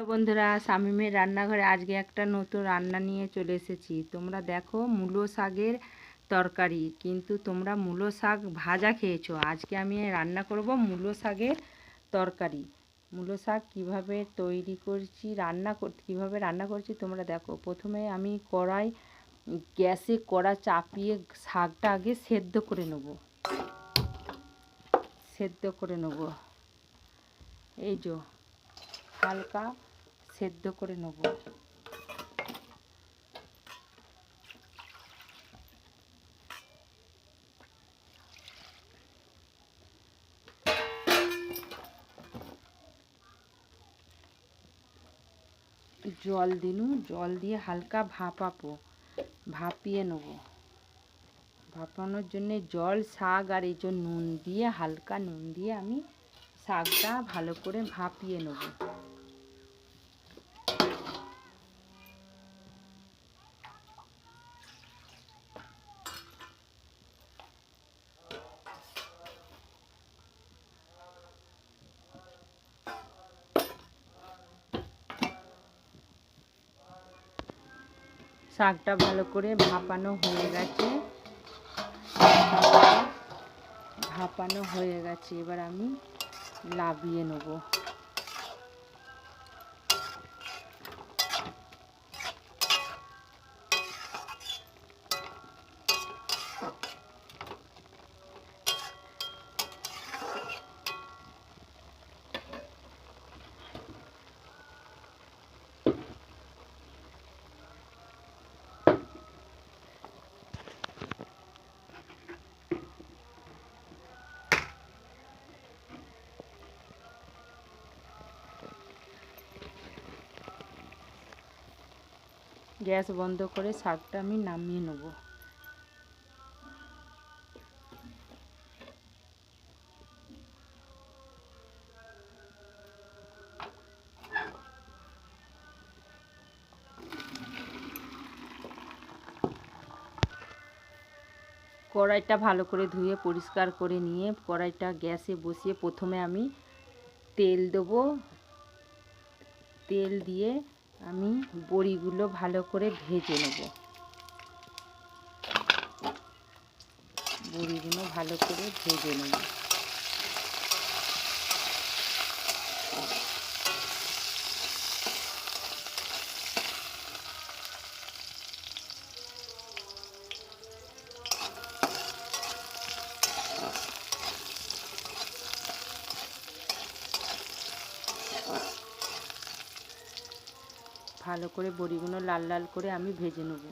Hello বন্ধুরা, শামিমের রান্নাঘরে আজকে একটা নতুন রান্না নিয়ে চলে এসেছি। তোমরা দেখো মূলো শাকের তরকারি, কিন্তু তোমরা মূলো শাক ভাজা খেয়েছো। আজকে আমি রান্না করব মূলো শাকের তরকারি। মূলো শাক কীভাবে তৈরি করছি, রান্না করতে কীভাবে রান্না করছি তোমরা দেখো। প্রথমে আমি কড়াই, গ্যাসে কড়া চাপিয়ে শাকটা আগে সেদ্ধ করে নেব। সেদ্ধ করে নেব। এই যো হালকা সেদ্ধ করে নেব। জল দিনু, জল দিয়ে হালকা ভাপাবো, ভাপিয়ে নেব। ভাপানোর জন্যে জল, শাক আর এই জন্য নুন দিয়ে, হালকা নুন দিয়ে আমি শাকটা ভালো করে ভাপিয়ে নেব। শাকটা ভালো করে ভাপানো হয়ে গেছে। ভাপানো হয়ে গেছে। এবার আমি লাভিয়ে নেব। গ্যাস বন্ধ করে শাকটা আমি নামিয়ে নেব। কড়াইটা ভালো করে ধুয়ে পরিষ্কার করে নিয়ে কড়াইটা গ্যাসে বসিয়ে প্রথমে আমি তেল দেবো। তেল দিয়ে আমি বড়িগুলো ভালো করে ভেজে নেব। বড়িগুলো ভালো করে ভেজে নেব। ভালো করে বড়িগুলো লাল লাল করে আমি ভেজে নেব।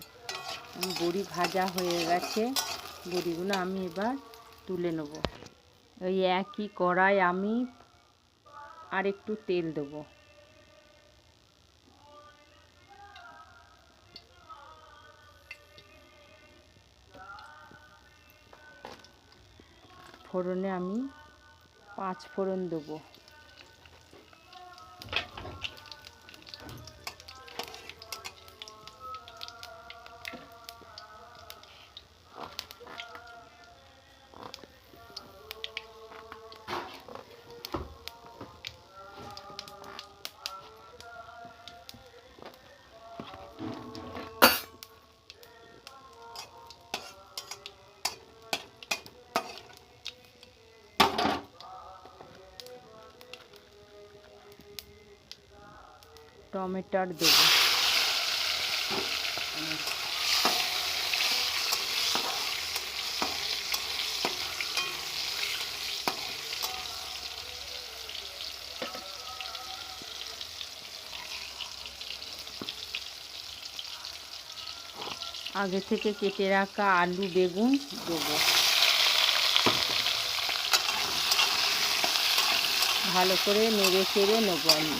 বড়ি ভাজা হয়ে গেছে। বড়িগুলো আমি এবার তুলে নেব। ওই একই কড়াই আমি আর একটু তেল দেব। ফোড়নে আমি পাঁচ ফোড়ন দেবো। টমেটোর দেবো। আগে থেকে কেটে রাখা আলু, বেগুন দেবো। ভালো করে নেড়ে চেড়ে নেব আমি।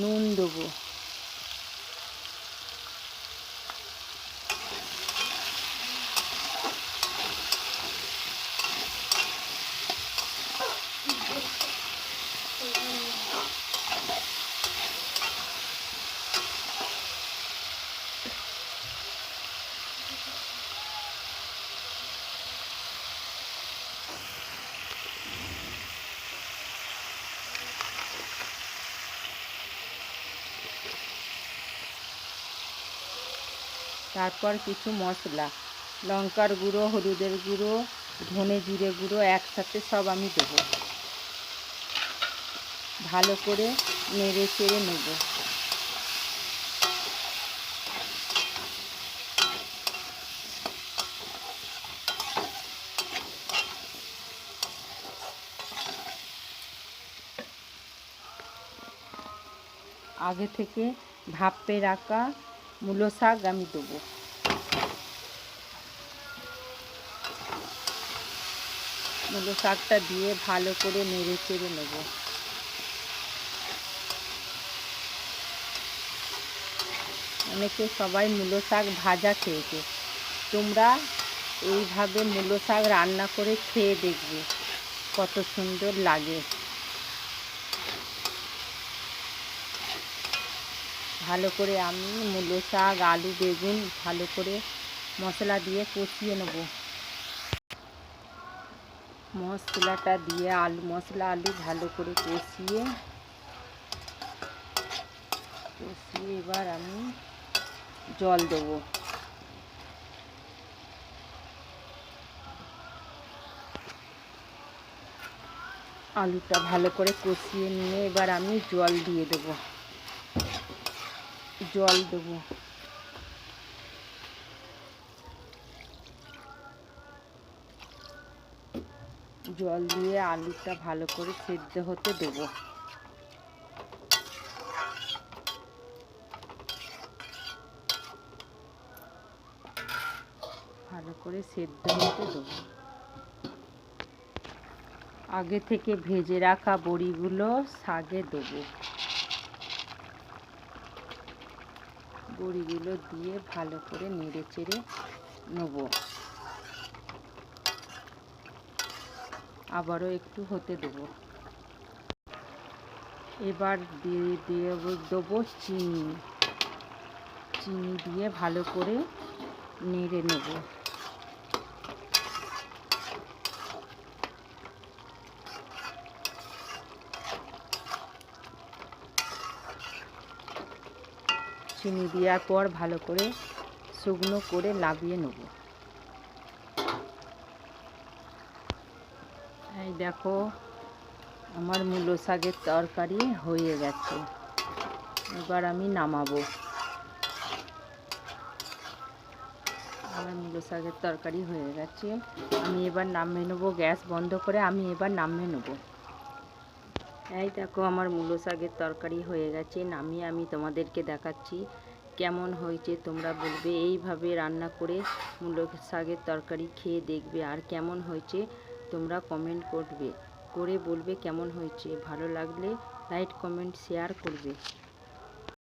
নুন দেবো। তারপর কিছু মশলা। লঙ্কার গুঁড়ো, হলুদের গুঁড়ো, ধনে জিরে গুঁড়ো একসাথে সব আমি দেবো। ভালো করে নেড়ে চেড়ে নেব। আগে থেকে ভাপে রাখা মূলো শাক আমি দেবো মূলো শাকটা দিয়ে ভালো করে নেড়ে চেড়ে নেব। অনেকে সবাই মূলো শাক ভাজা খেয়েছে। তোমরা এইভাবে মূলো শাক রান্না করে খেয়ে দেখবে কত সুন্দর লাগে। ভালো করে আমি মূলো শাক, আলু, বেগুন ভালো করে মশলা দিয়ে কষিয়ে নেব। মশলাটা দিয়ে আলু, মশলা, আলু ভালো করে কষিয়ে কষিয়ে এবার আমি জল দেবো। আলুটা ভালো করে কষিয়ে নিয়ে এবার আমি জল দিয়ে দেবো। জল দেবো। জল দিয়ে আলুটা ভালো করে সেদ্ধ হতে দেবো। ভালো করে সেদ্ধ হতে দেবো। আগে থেকে ভেজে রাখা বড়িগুলো শাগে দেবো। বড়িগুলো দিয়ে ভালো করে নেড়ে চেড়ে নেব। আবারও একটু হতে দেব। এবার দিয়ে দিয়ে দেবো চিনি। চিনি দিয়ে ভালো করে নেড়ে নেব। চিনি দেওয়ার পর ভালো করে শুকনো করে লাভিয়ে নেব। এই দেখো, আমার মূলো শাকের তরকারি হয়ে গেছে। এবার আমি নামাবো। আমার মূলো শাকের তরকারি হয়ে গেছে। আমি এবার নামিয়ে নেব, গ্যাস বন্ধ করে আমি এবার নামিয়ে নেব। এই দেখো আমার মূলো শাকের তরকারি হয়ে গেছে, নামিয়ে আমি তোমাদেরকে দেখাচ্ছি কেমন হয়েছে, তোমরা বলবে। এইভাবে রান্না করে মূলো শাকের তরকারি খেয়ে দেখবে আর কেমন হয়েছে, তোমরা কমেন্ট করবে, করে বলবে কেমন হয়েছে। ভালো লাগলে লাইক কমেন্ট শেয়ার করবে।